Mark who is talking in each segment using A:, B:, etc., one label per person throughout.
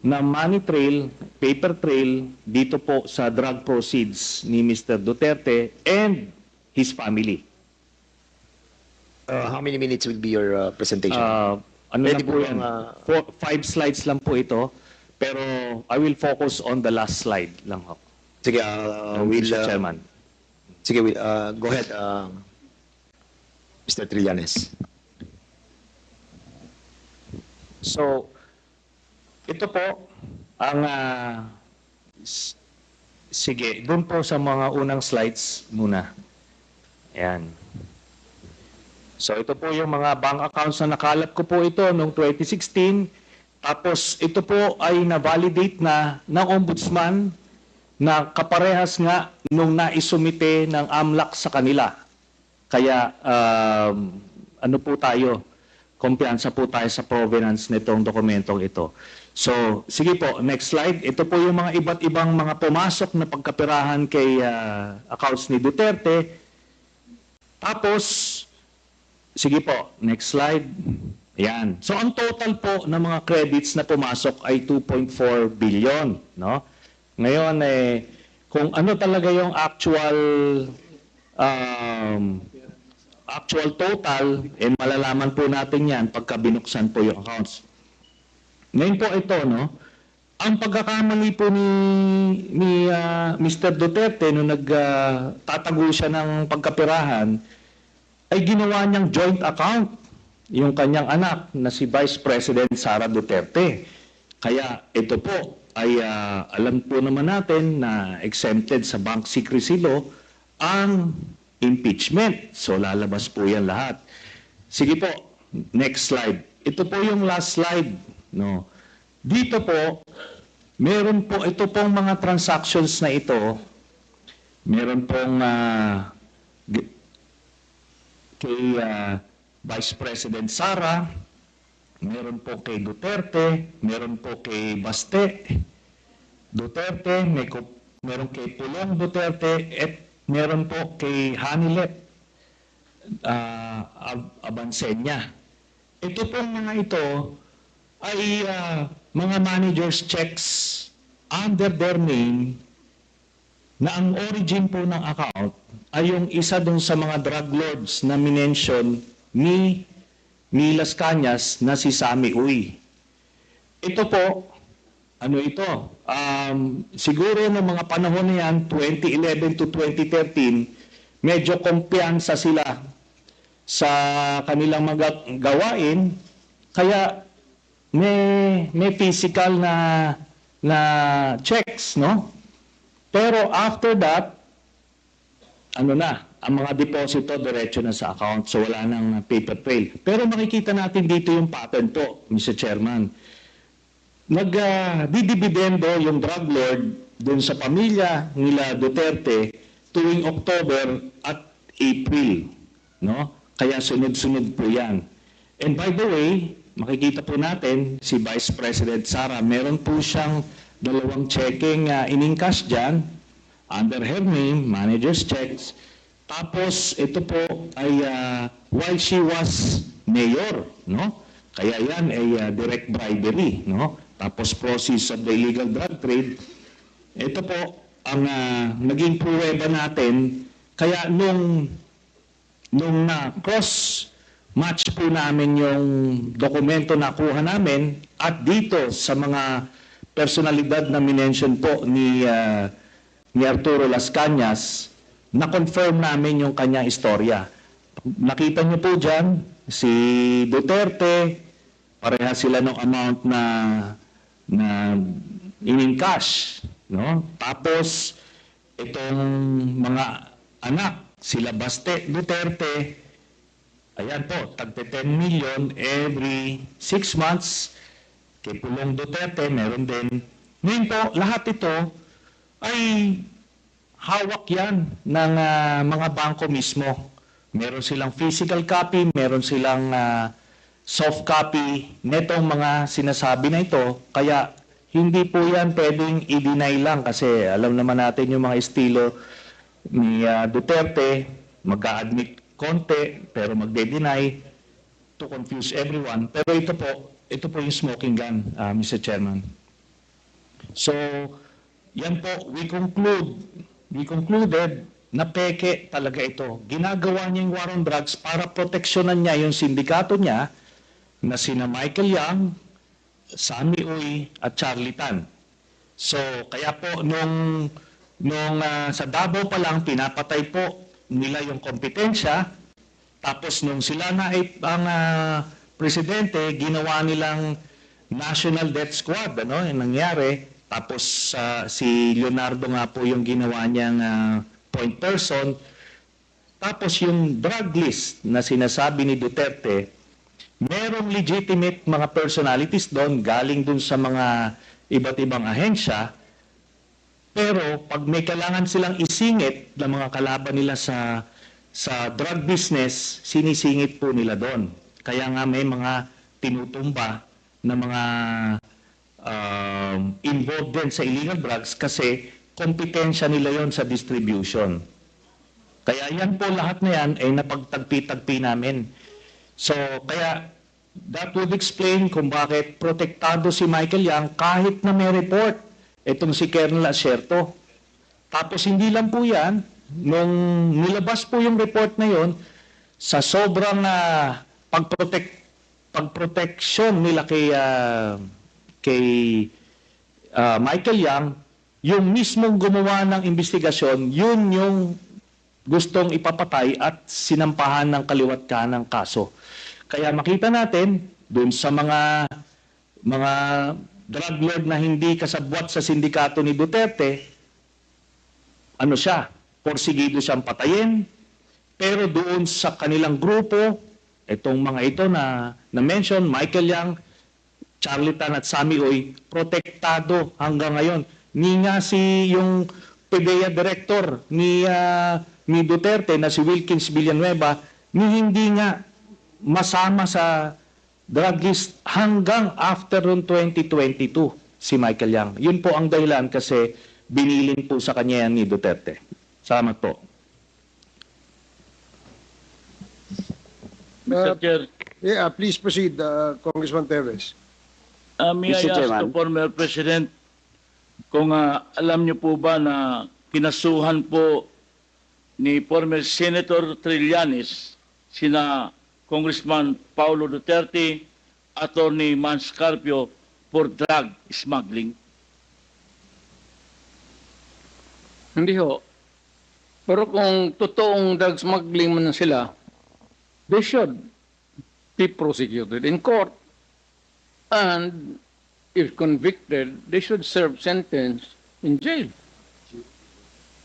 A: na money trail, paper trail dito po sa drug proceeds ni Mr. Duterte and his family.
B: Uh, how many minutes will be your uh, presentation?
A: Uh, ano
B: Pwede
A: lang po yan?
B: uh,
A: Four, five slides lang po ito. Pero I will focus on the last slide lang ho.
B: sige, uh,
A: Uh,
B: we'll,
A: Mr.
B: uh,
A: Chairman.
B: sige, we'll, uh, go ahead, uh, Mr. Trillanes.
A: So, ito po ang s- sige, doon po sa mga unang slides muna. Ayan. So ito po yung mga bank accounts na nakalap ko po ito noong 2016. Tapos ito po ay na-validate na ng ombudsman na kaparehas nga nung naisumite ng AMLAC sa kanila. Kaya um, ano po tayo, kumpiyansa po tayo sa provenance nitong dokumentong ito. So, sige po, next slide. Ito po yung mga iba't ibang mga pumasok na pagkapirahan kay ah, accounts ni Duterte. Tapos, sige po, next slide. Ayan. So, ang total po ng mga credits na pumasok ay 2.4 billion, no? Ngayon, eh, kung ano talaga yung actual um, actual total, eh malalaman po natin yan pagka binuksan po yung accounts. Ngayon po ito, no? Ang pagkakamali po ni, ni ah, Mr. Duterte nung nagtatago siya ng pagkapirahan, ay ginawa niyang joint account yung kanyang anak na si Vice President Sara Duterte. Kaya ito po ay ah, alam po naman natin na exempted sa bank secrecy law ang impeachment. So lalabas po yan lahat. Sige po, next slide. Ito po yung last slide. No. Dito po, meron po ito pong mga transactions na ito. Meron pong g- kay ah, Vice President Sara, meron po kay Duterte, meron po kay Baste, Duterte, may ko, meron kay Pulong Duterte, at meron po kay Hanilet uh, Ab- Abansenya. Ito pong mga ito ay ah, mga managers checks under their name na ang origin po ng account ay yung isa dun sa mga drug lords na minention ni ni Las na si Sami Uy. Ito po, ano ito? Um, siguro ng mga panahon na yan, 2011 to 2013, medyo kumpiyansa sila sa kanilang mga gawain, kaya may, may physical na, na checks, no? Pero after that, ano na, ang mga deposito diretso na sa account, so wala nang paper trail. Pero makikita natin dito yung pattern po, Mr. Chairman. Nag-didibidendo yung drug lord dun sa pamilya nila Duterte tuwing October at April. No? Kaya sunod-sunod po yan. And by the way, makikita po natin si Vice President Sara, meron po siyang dalawang checking uh, in-encash dyan under her name, manager's checks. Tapos ito po ay uh, while she was mayor, no? Kaya yan ay uh, direct bribery, no? Tapos proceeds of the illegal drug trade. Ito po ang uh, naging pruweba natin. Kaya nung nung na cross match po namin yung dokumento na kuha namin at dito sa mga personalidad na minention po ni ah, ni Arturo Las Cañas, na-confirm namin yung kanyang istorya. Nakita niyo po dyan, si Duterte, pareha sila ng amount na na in cash, no? Tapos itong mga anak, sila Baste Duterte, ayan po, tagte 10 million every 6 months. Kay Pulong Duterte, meron din. Ngayon po, lahat ito ay hawak yan ng ah, mga bangko mismo. Meron silang physical copy, meron silang ah, soft copy netong mga sinasabi na ito. Kaya hindi po yan pwedeng i-deny lang kasi alam naman natin yung mga estilo ni ah, Duterte, mag-admit konti pero magde-deny to confuse everyone. Pero ito po, ito po yung smoking gun, ah, Mr. Chairman. So, yan po, we conclude, we concluded na peke talaga ito. Ginagawa niya yung war on drugs para proteksyonan niya yung sindikato niya na sina Michael Young, Sammy Uy at Charlie Tan. So, kaya po nung nung ah, sa Davao pa lang pinapatay po nila yung kompetensya tapos nung sila na ay ang ah, presidente, ginawa nilang National Death Squad, ano, yung nangyari. Tapos ah, si Leonardo nga po yung ginawa niyang ah, point person. Tapos yung drug list na sinasabi ni Duterte, merong legitimate mga personalities doon, galing doon sa mga iba't ibang ahensya, pero pag may kailangan silang isingit ng mga kalaban nila sa sa drug business, sinisingit po nila doon. Kaya nga may mga tinutumba na mga um, involved din sa illegal drugs kasi kompetensya nila yon sa distribution. Kaya yan po lahat na yan ay napagtagpi-tagpi namin. So, kaya that would explain kung bakit protektado si Michael Yang kahit na may report itong si Colonel Acerto. Tapos hindi lang po yan, nung nilabas po yung report na yon, sa sobrang uh, pagprotect pagproteksyon nila kay ah, kay ah, Michael Yang, yung mismong gumawa ng investigasyon, yun yung gustong ipapatay at sinampahan ng kaliwat kanang kaso. Kaya makita natin dun sa mga mga drug lord na hindi kasabwat sa sindikato ni Duterte, ano siya, porsigido siyang patayin, pero doon sa kanilang grupo, itong mga ito na na-mention, Michael Yang, Charlie Tan at Sammy Oy, protektado hanggang ngayon. Ni nga si yung PDEA director ni ah, ni Duterte na si Wilkins Villanueva, ni hindi nga masama sa drug list hanggang after noong 2022 si Michael Yang. Yun po ang dahilan kasi binilin po sa kanya yan ni Duterte. Salamat po.
C: Mr.
D: Uh,
C: Chair,
D: Yeah, please proceed, uh, Congressman Teves.
C: uh, may I
B: Mr.
C: ask
B: Chairman.
C: the former President kung uh, alam niyo po ba na kinasuhan po ni former Senator Trillanes sina Congressman Paulo Duterte, Attorney Mans Carpio for drug smuggling?
E: Hindi ho. Pero kung totoong drug smuggling man sila, they should be prosecuted in court. And if convicted, they should serve sentence in jail.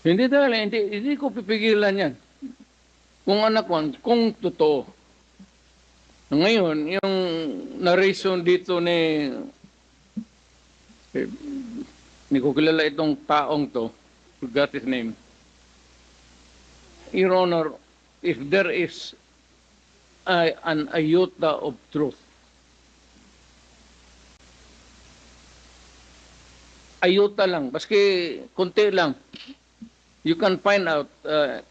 E: Hindi dahil, hindi, hindi ko pipigilan yan. Kung anak ko, kung totoo. Ngayon, yung narration dito ni eh, hindi ko itong taong to, forgot his name. Your Honor, if there is a, an iota of truth, iota lang, baski konti lang, you can find out, uh,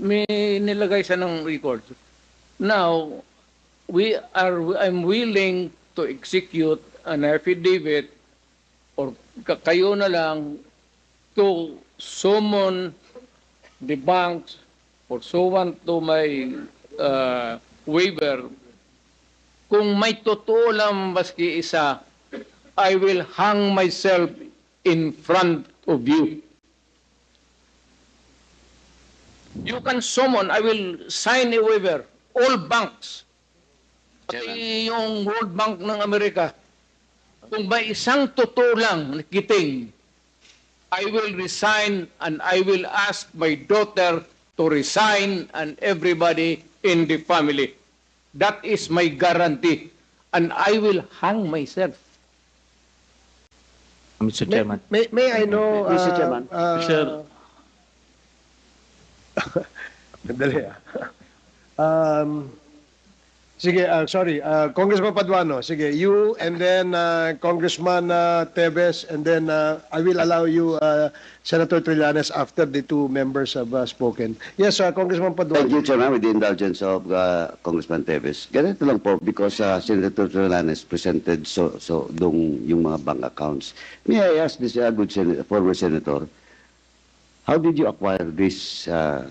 E: may nilagay sa ng record. Now, we are, I'm willing to execute an affidavit or ka- kayo na lang to summon the banks or someone to my uh, waiver. Kung may totoo lang maski isa, I will hang myself in front of you. You can summon, I will sign a waiver, all banks. Pati yung World Bank ng Amerika. Kung may isang totoo lang nakiting, I will resign and I will ask my daughter to resign and everybody in the family. That is my guarantee. And I will hang myself.
A: Mr.
D: May,
A: Chairman.
D: may, may I know... uh,
B: Mr. Chairman.
D: uh,
C: Sir.
D: Sandali ah. Um, Sige, uh, sorry, uh, Congressman Paduano, sige, you and then uh, Congressman uh, Tevez and then uh, I will allow you, uh, Senator Trillanes, after the two members have uh, spoken. Yes, uh, Congressman
F: Thank
D: Paduano.
F: you, Chairman, with the indulgence of uh, Congressman Teves. Ganito lang po, because uh, Senator Trillanes presented so, so dong yung mga bank accounts. May I ask this uh, good sen- former senator, how did you acquire these uh,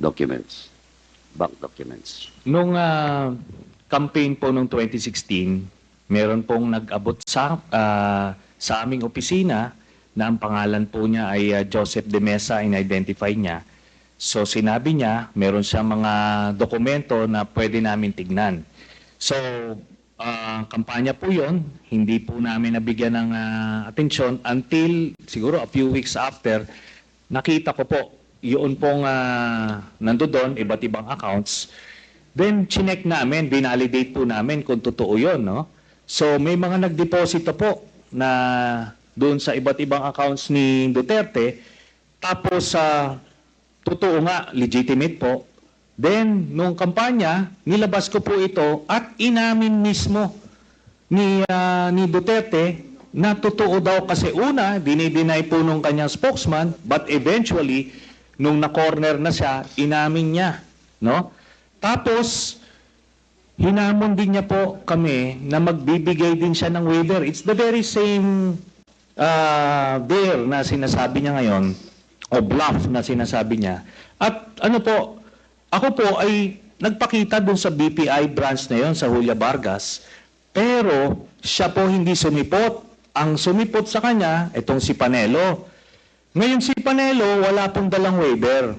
F: documents, bank documents?
A: Nung ah, campaign po nung 2016, meron pong nag-abot sa ah, sa aming opisina na ang pangalan po niya ay ah, Joseph De Mesa, in-identify niya. So sinabi niya, meron siyang mga dokumento na pwede namin tignan. So, ah, kampanya po yon, hindi po namin nabigyan ng ah, atensyon until siguro a few weeks after, nakita ko po, yun pong uh, nandoon, iba't ibang accounts. Then, chinek namin, binalidate po namin kung totoo yun, no? So, may mga nagdeposito po na doon sa iba't ibang accounts ni Duterte. Tapos, sa totoo nga, legitimate po. Then, nung kampanya, nilabas ko po ito at inamin mismo ni, ah, ni Duterte na totoo daw kasi una, dinideny po nung kanyang spokesman, but eventually, nung na-corner na siya, inamin niya. No? Tapos, hinamon din niya po kami na magbibigay din siya ng waiver. It's the very same uh, there na sinasabi niya ngayon, o bluff na sinasabi niya. At ano po, ako po ay nagpakita dun sa BPI branch na yon sa Julia Vargas, pero siya po hindi sumipot. Ang sumipot sa kanya, itong si Panelo. Ngayon si Panelo, wala pong dalang waiver.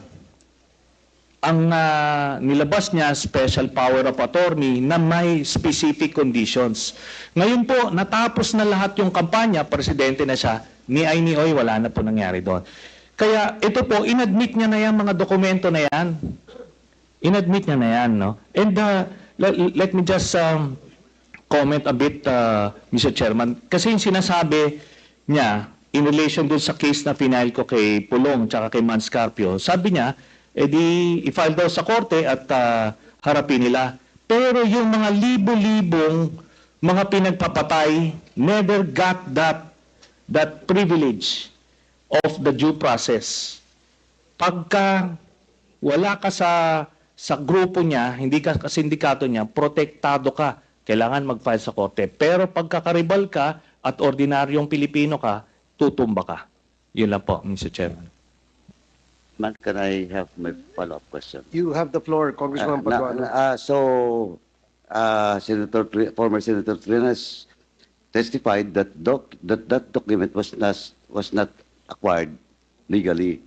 A: Ang ah, nilabas niya, special power of attorney na may specific conditions. Ngayon po, natapos na lahat yung kampanya, presidente na siya, ni ay ni oy, wala na po nangyari doon. Kaya ito po, inadmit niya na yung mga dokumento na yan. Inadmit niya na yan, no? And uh, let, let me just um, comment a bit, uh, Mr. Chairman. Kasi yung sinasabi niya, in relation dun sa case na final ko kay Pulong tsaka kay Manscarpio, sabi niya, edi i-file daw sa korte at uh, harapin nila. Pero yung mga libo-libong mga pinagpapatay never got that that privilege of the due process. Pagka wala ka sa sa grupo niya, hindi ka sa sindikato niya, protektado ka. Kailangan mag-file sa korte. Pero pagkakaribal ka at ordinaryong Pilipino ka, tutumba ka. Yun lang po, Mr. Chairman.
F: Man, can I have my follow-up question?
D: You have the floor, Congressman
F: Uh, na-
D: Paduano.
F: na- uh, so, uh, Senator, former Senator Trinas testified that doc, that that document was not was not acquired legally.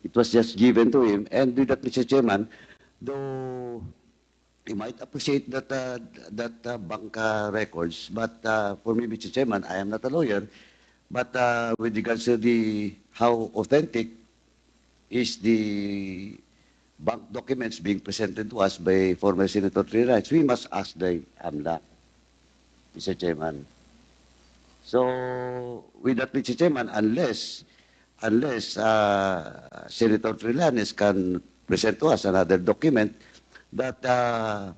F: It was just given to him, and with that, Mr. Chairman, though you might appreciate that uh, that uh, bank uh, records, but uh, for me, Mr. Chairman, I am not a lawyer, but uh, with regards to the how authentic is the bank documents being presented to us by former Senator Trinas, we must ask the AMLA, Mr. Chairman. So, with that, Mr. Chairman, unless, unless uh, Senator Trillanes can present to us another document that uh,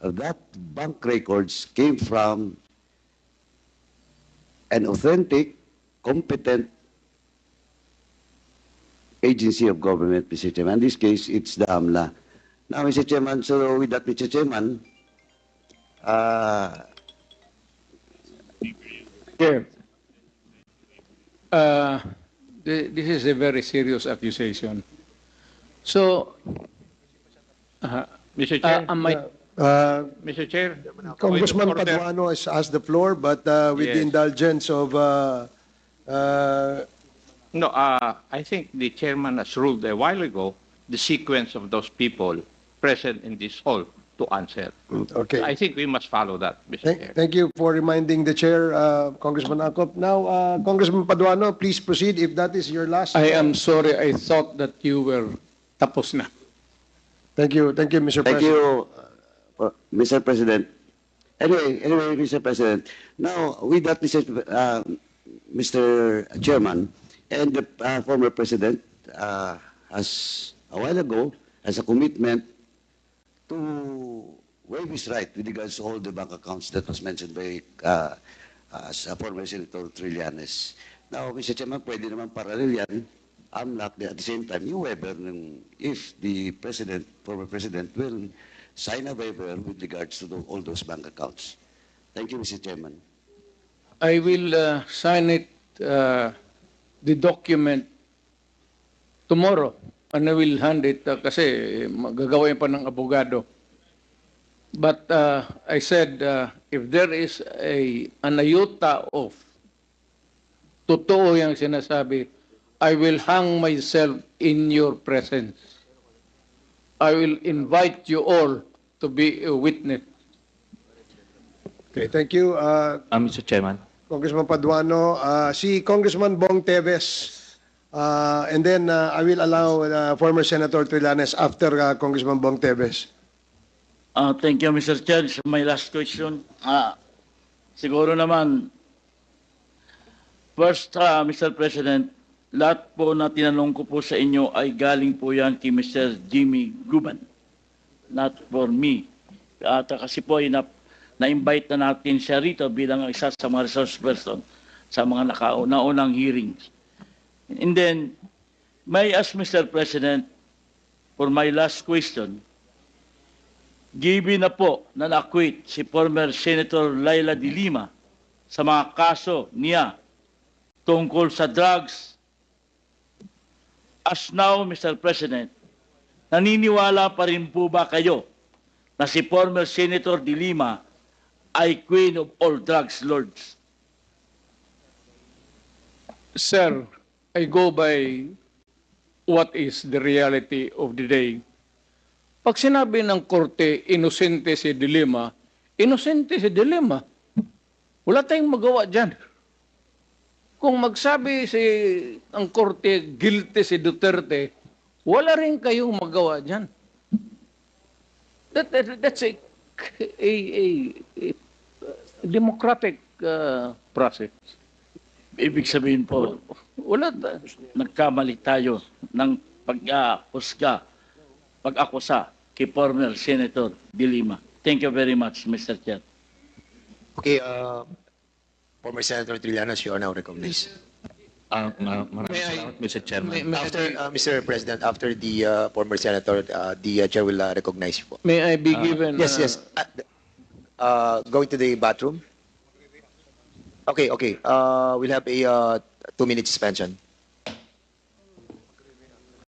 F: that bank records came from an authentic, competent agency of government, Mr. Chairman. In this case, it's the AMLA. Now, Mr. Chairman, so with that, Mr. Chairman, uh,
E: Chair, uh, thi- this is a very serious accusation. So, uh,
C: Mr.
E: uh,
C: Chair,
E: am I,
D: Uh,
C: Mr. Chair.
D: Congressman. Paduano has asked the floor, but uh, with the
C: Yes.
D: indulgence of uh, uh,
G: No, uh, I think the chairman has ruled a while ago the sequence of those people present in this hall to answer.
D: Okay.
G: I think we must follow that, Mr.
D: Thank,
G: Chair.
D: thank you for reminding the chair, uh, Congressman Akop. Now, uh, Congressman Paduano, please proceed if that is your last.
E: I am sorry, I thought that you were tapos na.
D: Thank you, thank you, Mr.
F: thank
D: President.
F: you, uh, Mr. President. Anyway, anyway, Mr. President, now with that, Mr. Uh, Mr. Chairman, and the uh, former President uh, has a while ago has a commitment to Wave is right with regards to all the bank accounts that was mentioned by uh, uh, sa former Senator Trillanes. Now, Mr. Chairman, pwede naman parallel yan. Unlock at the same time, yung waiver ng, if the president, former president will sign a waiver with regards to the- all those bank accounts. Thank you, Mr. Chairman.
E: I will uh, sign it, uh, the document tomorrow. And I will hand it uh, kasi magagawin pa ng abogado. But uh, I said, uh, if there is a an iota of totoo yung sinasabi, I will hang myself in your presence. I will invite you all to be a witness.
D: Okay, thank you, uh,
A: Ah, Mr. Chairman.
D: Congressman Paduano. Uh, si Congressman Bong Teves. Uh, and then uh, I will allow uh, former Senator Trillanes after uh, Congressman Bong Teves.
C: Ah, thank you, Mr. Chair. Is My last question. Ah, siguro naman, first, ah, Mr. President, lahat po na tinanong ko po sa inyo ay galing po yan kay Mr. Jimmy Guban. Not for me. At kasi po ay na-invite na natin siya rito bilang isa sa mga resource person sa mga nakauna-unang hearings. And then, may ask Mr. President, for my last question, Given na po na na-acquit si former Senator Laila de Lima sa mga kaso niya tungkol sa drugs. As now, Mr. President, naniniwala pa rin po ba kayo na si former Senator de Lima ay queen of all drugs lords?
E: Sir, I go by what is the reality of the day. Pag sinabi ng korte, inosente si Dilema, inosente si Dilema. Wala tayong magawa dyan. Kung magsabi si ang korte, guilty si Duterte, wala rin kayong magawa dyan. That, that- that's a, a, a, a democratic uh, process.
C: Ibig sabihin po,
E: Wala ta-
C: nagkamali tayo ng pag-akusga, pag-akusa kay former Senator de Lima. Thank you very much, Mr. Chair.
B: Okay, uh, former Senator Trillanes, you are now recognized.
A: Ah, ma- maraming salamat, Mr. Chairman.
E: May, may,
B: After, uh, Mr. President, after the uh, former senator, uh, the uh, chair will uh, recognize you po.
E: may I be given?
B: Yes,
E: uh,
B: yes. Uh, uh, going to the bathroom? Okay, okay. Uh, we'll have a uh, two-minute suspension.